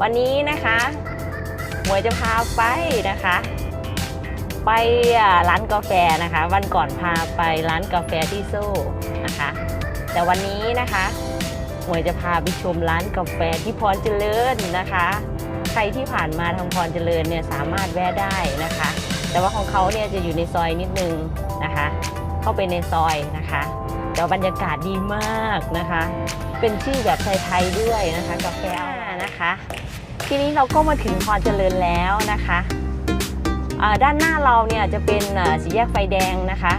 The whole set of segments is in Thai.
วันนี้นะคะหมวยจะพาไปนะคะ ไปร้านกาแฟนะคะ วันก่อนพาไปร้านกาแฟที่โซ่นะคะ แต่วันนี้นะคะหมวยจะพาไปชมร้านกาแฟที่พรเจริญนะคะ ใครที่ผ่านมาทางพรเจริญเนี่ยสามารถแวะได้นะคะ แต่ว่าของเขาเนี่ยจะอยู่ในซอยนิดนึงนะคะ เข้าไปในซอยนะคะ แต่ว่าบรรยากาศดีมากนะคะ เป็นชื่อแบบไทยๆด้วยนะคะกาแฟนะคะ ทีนี้เราก็มาถึงพรเจริญแล้วนะคะอ่าด้านหน้าเราเนี่ยจะเป็นสีแยกไฟแดงนะคะ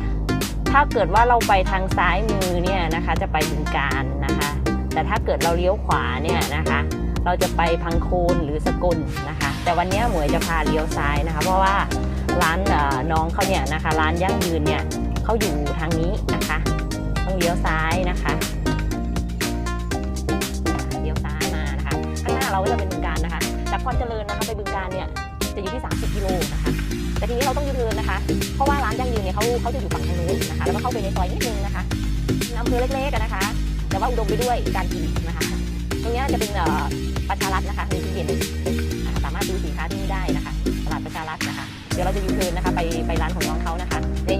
ถ้าเกิดว่าเราไปทางซ้ายมือเนี่ยนะคะจะไปบึงการนะคะ แต่ถ้าเกิดเราเลี้ยวขวาเนี่ยนะคะ เราจะไปพังโคนหรือสกลนะคะ แต่วันนี้หมวยจะพาเลี้ยวซ้ายนะคะ เพราะว่าร้านน้องเขาเนี่ยนะคะ ร้านยั่งยืนเนี่ยเขาอยู่ทางนี้นะคะ ต้องเลี้ยวซ้ายนะคะเลี้ยวซ้ายมานะคะข้างหน้าเราก็จะเป็นบึงการนะคะ จากพรเจริญนะคะไปบึงการเนี่ยจะอยู่ที่ 30กิโลนะคะแต่ทีนี้เราต้องยูเทิร์นนะคะ เพราะว่าร้านยั่งยืนเนี่ยเขาเขาจะอยู่ฝั่งทางนู้นนะคะ แล้วก็เข้าไปในซอยนิดนึงนะคะอำเภอเล็กๆนะคะ แต่ว่าอุดมไปด้วยการกินนะคะ ตรงนี้จะเป็นประชารัฐนะคะมีที่เด่นะคะสามารถดูสินค้าที่นี่ได้นะคะ ตลาดประชารัฐนะคะ เดี๋ยวเราจะยูเทิร์นนะคะ ไปไปร้านของน้อง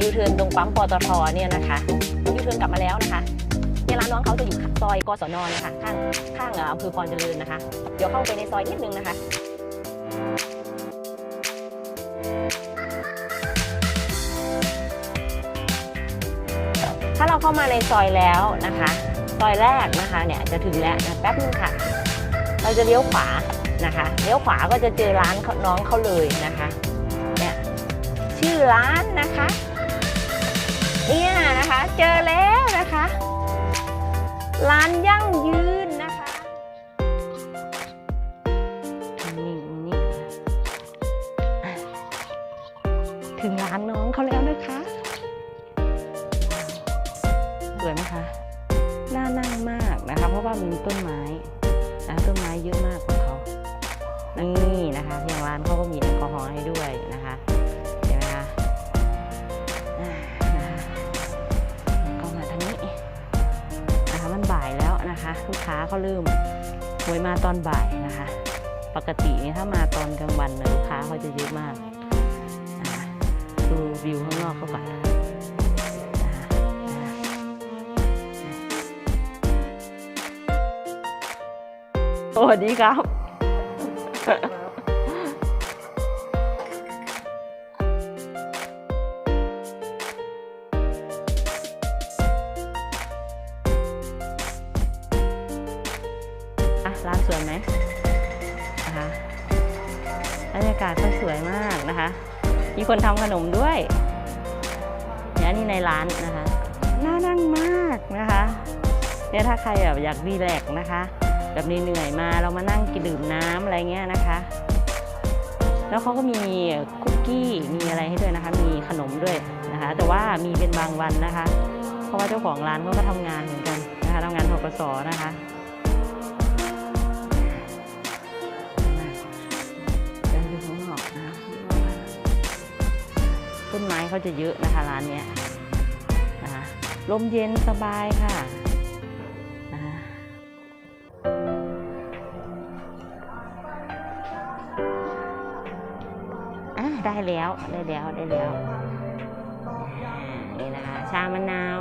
ยูเทิร์นตรงปั๊มปตทเนี่ยนะคะยูเทิร์นกลับมาแล้วนะคะเนี่ยร้านน้องเขาจะอยู่ซอยกศนนะคะข้างข้างอำเภอพรเจริญนะคะ เดี๋ยวเข้าไปในซอยนิดนึงนะคะถ้าเราเข้ามาในซอยแล้วนะคะ ซอยแรกนะคะเนี่ยจะถึงแล้วนะแป๊บนึงค่ะ เราจะเลี้ยวขวานะคะเลี้ยวขวาก็จะเจอร้านน้องเขาเลยนะคะเนี่ยชื่อร้านนะคะ เจอแล้วนะคะ ร้านยั่งยืนนะคะนี่นี่ถึงร้านน้องเขาแล้วนะคะสวยไหมคะน่านั่งมากนะคะ เพราะว่ามีต้นไม้นะต้นไม้เยอะมากของเขานี่นะคะอย่างร้านเขาก็มีแอลกอฮอล์ให้ด้วยนะคะ เขาเริ่มหวยมาตอนบ่ายนะคะ ปกตินี่ถ้ามาตอนกลางวันเนี่ยลูกค้าเขาจะเยอะมากดูวิวข้างนอกเขาก่อนสวัสดีครับ ร้านสวยไหมนะคะบรรยากาศก็สวยมากนะคะ มีคนทำขนมด้วยเนี่ยนี่ในร้านนะคะน่านั่งมากนะคะเนี่ยถ้าใครแบบอยากรีแลกนะคะ แบบเหนื่อยๆมาเรามานั่งกินดื่มน้ำอะไรเงี้ยนะคะ แล้วเขาก็มีคุกกี้มีอะไรให้ด้วยนะคะ มีขนมด้วยนะคะ แต่ว่ามีเป็นบางวันนะคะ เพราะว่าเจ้าของร้านเขาก็ทำงานเหมือนกันนะคะทำงานทกศนะคะ ต้นไม้เขาจะเยอะนะคะร้านเนี้ยนะคะลมเย็นสบายค่ะนะคะอะได้แล้วได้แล้วได้แล้วนี่นะคะชามะนาว